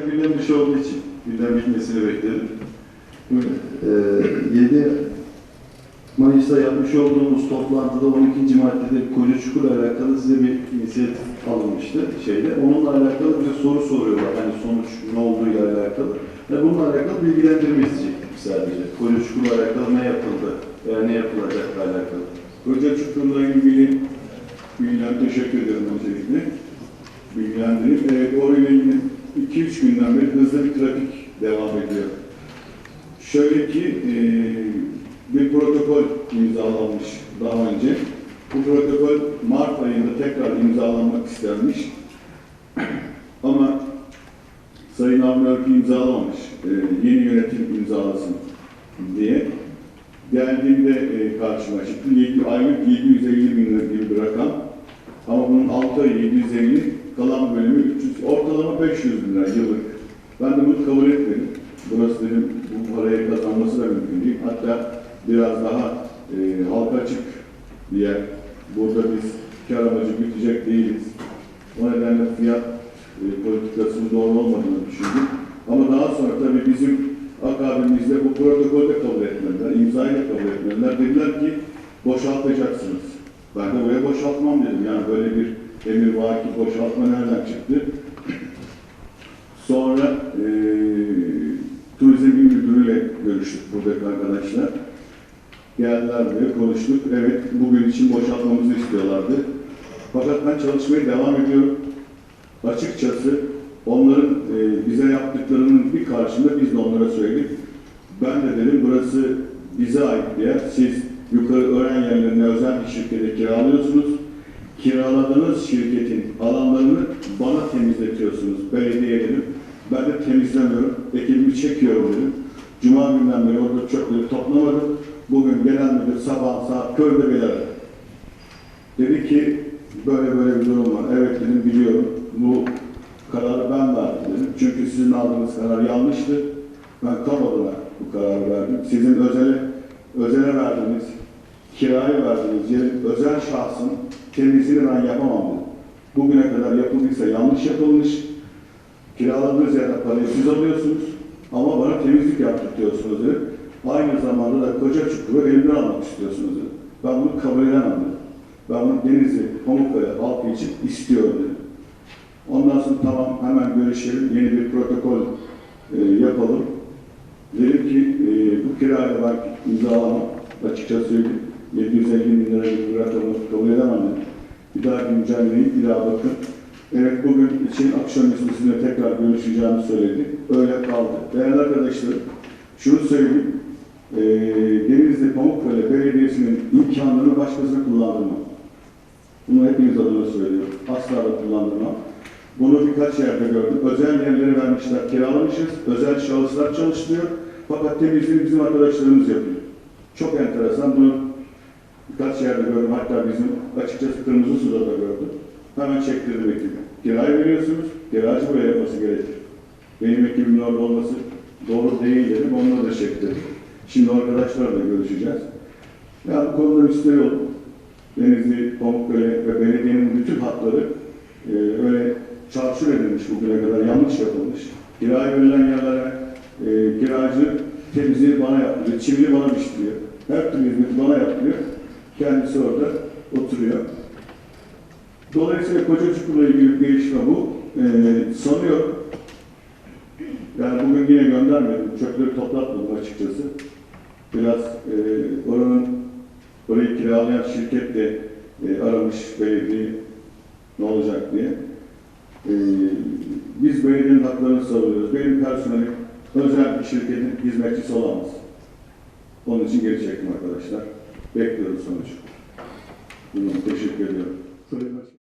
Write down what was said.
gündem dışı olduğu için gündem bitmesini bekledim. Ee, 7 Mayıs'ta yapmış olduğumuz toplantıda 12. maddede Koca Çukur'la alakalı size bir inisiyatif alınmıştı şeyde. Onunla alakalı bize soru soruyorlar. Hani sonuç ne olduğuyla alakalı. Ve bununla alakalı bilgilendirme isteyecektik sadece. Koca Çukur'la alakalı ne yapıldı veya ne yapılacakla alakalı. Koca Çukur'la ilgili bilgiler teşekkür ederim öncelikle. Bilgilendireyim. Evet, orayla ilgili 2-3 günden beri hızlı bir trafik devam ediyor. Şöyle ki e, bir protokol imzalanmış daha önce. Bu protokol Mart ayında tekrar imzalanmak istenmiş. Ama Sayın Avni imzalamamış. E, yeni yönetim imzalasın diye. Geldiğimde e, karşıma çıktı. Aylık 750 bin lira gibi bir rakam. Ama bunun 6 ay 750, kalan bölümü 300, ortalama 500 bin lira yıllık. Ben de bunu kabul etmedim. Burası dedim bu parayı kazanması da mümkün değil. Hatta biraz daha e, halka açık bir yer. Burada biz kar amacı bitecek değiliz. O nedenle fiyat e, politikasının doğru olmadığını düşündüm. Ama daha sonra tabii bizim akabimizde bu protokolde kabul etmediler, imzayı kabul etmediler. Dediler ki boşaltacaksınız. Ben de buraya boşaltmam dedim. Yani böyle bir emir vaki boşaltma nereden çıktı? Sonra e, turizm il müdürüyle görüştük buradaki arkadaşlar. Geldiler buraya konuştuk. Evet bugün için boşaltmamızı istiyorlardı. Fakat ben çalışmaya devam ediyorum. Açıkçası onların e, bize yaptıklarının bir karşında biz de onlara söyledik. Ben de dedim burası bize ait bir yer. Siz yukarı öğren yerlerine özel bir şirkete kiralıyorsunuz. Kiraladığınız şirketin alanlarını bana temizletiyorsunuz. Belediye dedim. Ben de temizlemiyorum. Ekibimi çekiyorum dedim. Cuma günden beri orada çöpleri toplamadım. Bugün genel müdür sabah saat körde aradı. Dedi ki böyle böyle bir durum var. Evet dedim biliyorum. Bu kararı ben verdim dedim. Çünkü sizin aldığınız karar yanlıştı. Ben kamu adına bu kararı verdim. Sizin özele, özele verdiğiniz, kiraya verdiğiniz yerin özel şahsın temizliğini ben yapamam dedim. Bugüne kadar yapıldıysa yanlış yapılmış. Kiraladığınız yerden parayı siz alıyorsunuz. Ama bana temizlik yaptırtıyorsunuz dedim. Aynı zamanda da koca çukuru elimden almak istiyorsunuz dedim. Ben bunu kabul edemem. Ben bunu Denizli, Pamukkale halkı için istiyorum dedim. Ondan sonra tamam hemen görüşelim, yeni bir protokol e, yapalım. Dedim ki e, bu kirayla ben imzalamam, açıkça söyleyeyim. 750 bin lira bir rakamı kabul edemem dedim. Bir daha güncelleyin, bir daha bakın. Evet bugün için akşamüstü sizinle tekrar görüşeceğimi söyledi. Öyle kaldı. Değerli arkadaşlarım, şunu söyleyeyim. E, Denizli Pamukkale Belediyesi'nin imkanlarını başkasına kullandırmam. Bunu hepiniz adına söylüyorum. Asla da kullandırmam. Bunu birkaç yerde gördüm. Özel yerlere vermişler, kiralamışız. Özel şahıslar çalıştırıyor. Fakat temizliği bizim arkadaşlarımız yapıyor. Çok enteresan. Bunu birkaç yerde gördüm. Hatta bizim açıkçası Kırmızı Su'da da gördüm. Hemen çektirdim ekibi. Kirayı veriyorsunuz, kiracı buraya yapması gerekir. Benim ekibimin orada olması doğru değil dedim. Onları da çektirdim. Şimdi arkadaşlarla görüşeceğiz. Yani bu konuda üstte yol. Denizli, Pamukkale ve belediyenin bütün hatları e, öyle çarçur edilmiş bugüne kadar, yanlış yapılmış. Kiraya verilen yerlere e, kiracı temizliği bana yaptırıyor, çivili bana biçtiriyor. Her türlü hizmeti bana yaptırıyor. Kendisi orada oturuyor. Dolayısıyla Koca Çukur'la ilgili bir gelişme bu. E, sanıyorum, yani bugün yine göndermedim, çöpleri toplatmadım açıkçası. Biraz e, oranın Orayı kiralayan şirket de e, aramış belediyeyi ne olacak diye. E, biz belediyenin haklarını savunuyoruz. Benim personelim özel bir şirketin hizmetçisi olamaz. Onun için geri çektim arkadaşlar. Bekliyoruz sonuç. Bunu teşekkür ediyorum.